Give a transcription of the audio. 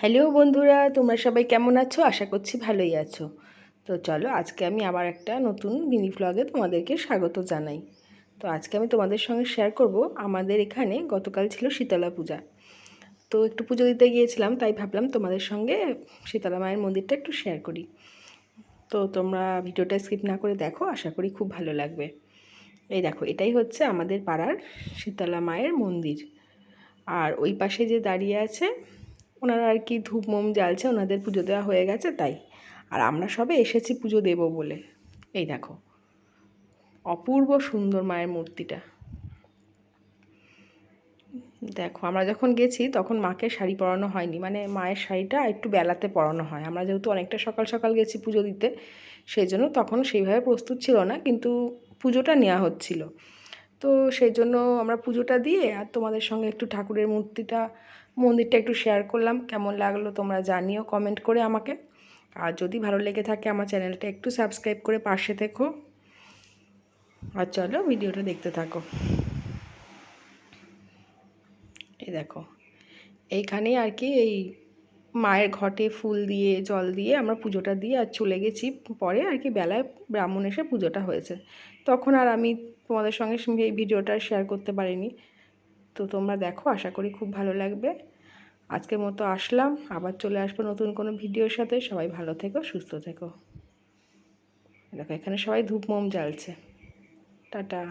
Hello বন্ধুরা, তোমরা সবাই কেমন আছো? আশা করছি ভালোই আছো। তো চলো, আজকে আমি আবার একটা নতুন মিনি ভ্লগে তোমাদেরকে স্বাগত জানাই। তো আজকে আমি তোমাদের সঙ্গে শেয়ার করব, আমাদের এখানে গতকাল ছিল শীতলা পূজা। তো একটু পুজো দিতে গিয়েছিলাম, তাই ভাবলাম তোমাদের সঙ্গে শীতলা মায়ের মন্দিরটা একটু শেয়ার করি। তো তোমরা ভিডিওটা স্কিপ না করে দেখো, আশা করি খুব ভালো লাগবে। এই দেখো, এটাই হচ্ছে আমাদের পাড়ার শীতলা মায়ের মন্দির। আর ওই পাশে যে দাঁড়িয়ে আছে ওনারা আর কি ধূপ মোম জ্বালছে, ওনাদের পুজো দেওয়া হয়ে গেছে, তাই। আর আমরা সবে এসেছি পুজো দেব বলে। এই দেখো, অপূর্ব সুন্দর মায়ের মূর্তিটা। দেখো, আমরা যখন গেছি তখন মাকে শাড়ি পরানো হয়নি মানে মায়ের শাড়িটা একটু বেলাতে পরানো হয়। আমরা যেহেতু অনেকটা সকাল সকাল গেছি পুজো দিতে, সেই জন্য তখন সেইভাবে প্রস্তুত ছিল না, কিন্তু পুজোটা নেওয়া হচ্ছিল। তো সেই জন্য আমরা পুজোটা দিয়ে আর তোমাদের সঙ্গে একটু ঠাকুরের মূর্তিটা, মন্দিরটা একটু শেয়ার করলাম। কেমন লাগল তোমরা জানিও কমেন্ট করে আমাকে। আর যদি ভালো লেগে থাকে আমার চ্যানেলটা একটু সাবস্ক্রাইব করে পাশে থেকো। আর চলো ভিডিওটা দেখতে থাকো। এই দেখো এইখানেই আর কি এই মায়ের ঘটে ফুল দিয়ে, জল দিয়ে আমরা পুজোটা দিয়ে আর চলে গেছি। পরে আর কি বেলায় ব্রাহ্মণ এসে পুজোটা হয়েছে। তখন আর আমি তোমাদের সঙ্গে এই ভিডিওটা শেয়ার করতে পারিনি। তো তোমরা দেখো, আশা করি খুব ভালো লাগবে। আজকের মতো আসলাম, আবার চলে আসব নতুন কোনো ভিডিওর সাথে। সবাই ভালো থেকো, সুস্থ থেকো। দেখো, এখানে সবাই ধূপ মোম জ্বালছে। টাটা।